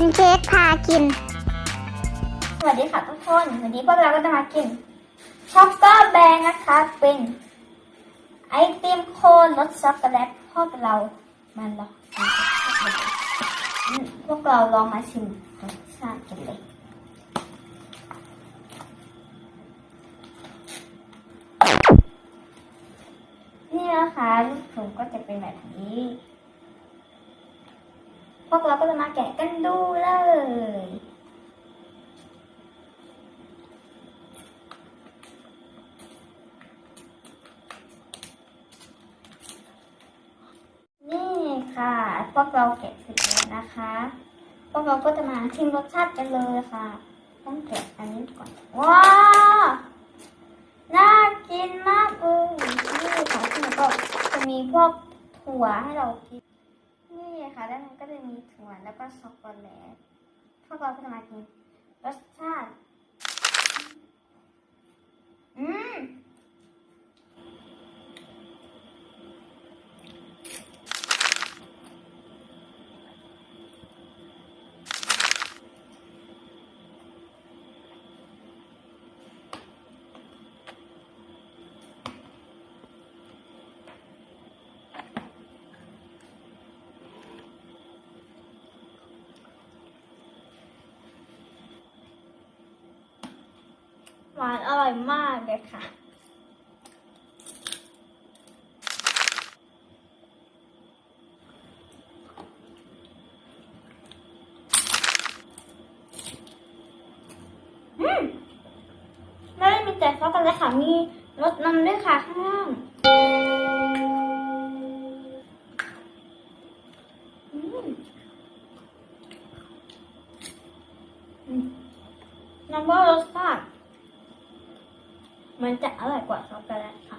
นเค้กพากิน สวัสดีค่ะทุกคน วันนี้พวกเราก็จะมากินช็อกโกแบงนะคะ เป็นไอติมโคนรสช็อกโกแลตพวกเรามาลองกินอืมพวกเราลองมาชิมรสชาติกันเลยนี่นะคะลูกถุงก็จะเป็นแบบนี้ วกเราก็จะมาแกะกันดูเลยนี่ค่ะ พวกเราแกะเสร็จแล้วนะคะ พวกเราก็จะมาชิมรสชาติกันเลยค่ะ ต้องแกะอันนี้ก่อน ว้าว น่ากินมากเลยนี่ค่ะที่ก็จะมีพวกถั่วให้เรากิน ค่ะ ด้านนั้นก็จะมีถั่วแล้วก็ช็อกโกแลตพวกเราก็จะมากินรสชาติ อืม ห วานอร่อยมากเลยค่ะ อืมไม่ได้มีแต่ช็อกโกแลตค่ะ มีรสนมด้วยค่ะ ข้างล่างอืมอืมน้ำว่ารสชาติ มันจะอร่อยกว่าช็อกโกแลตค่ะ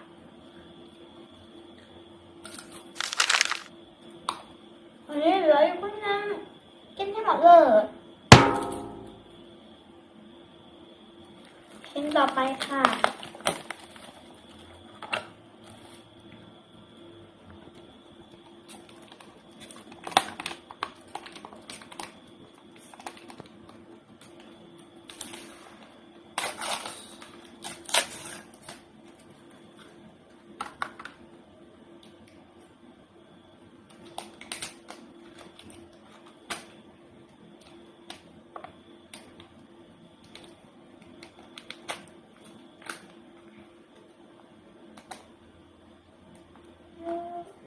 อันนี้เหลืออยู่คนนึงกินให้หมดเลยชิ้นต่อไปค่ะ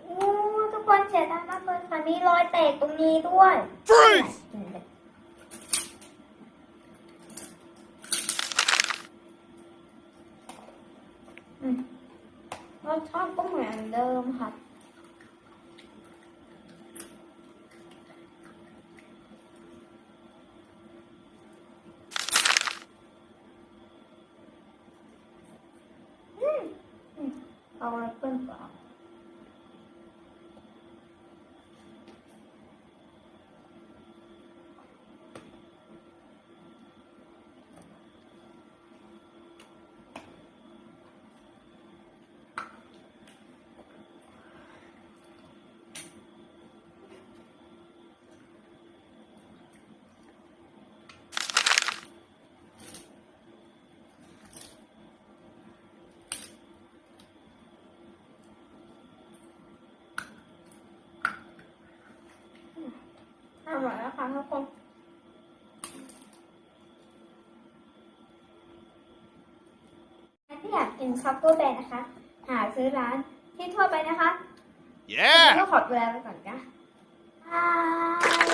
โอ้ทุกคนเสียดายมากเลยค่ะมีรอยแตกตรงนี้ด้วย Freeze! อืมรสชาติก็เหมือนเดิมค่ะอืมอืมเอาแอป อร่อยแล้วค่ะทุกคนใครที่อยากกินช็อกโกแบนนะคะ หาซื้อร้านที่ทั่วไปนะคะ Yeah! ก็ขอดูแลไปก่อนจ้ะบาย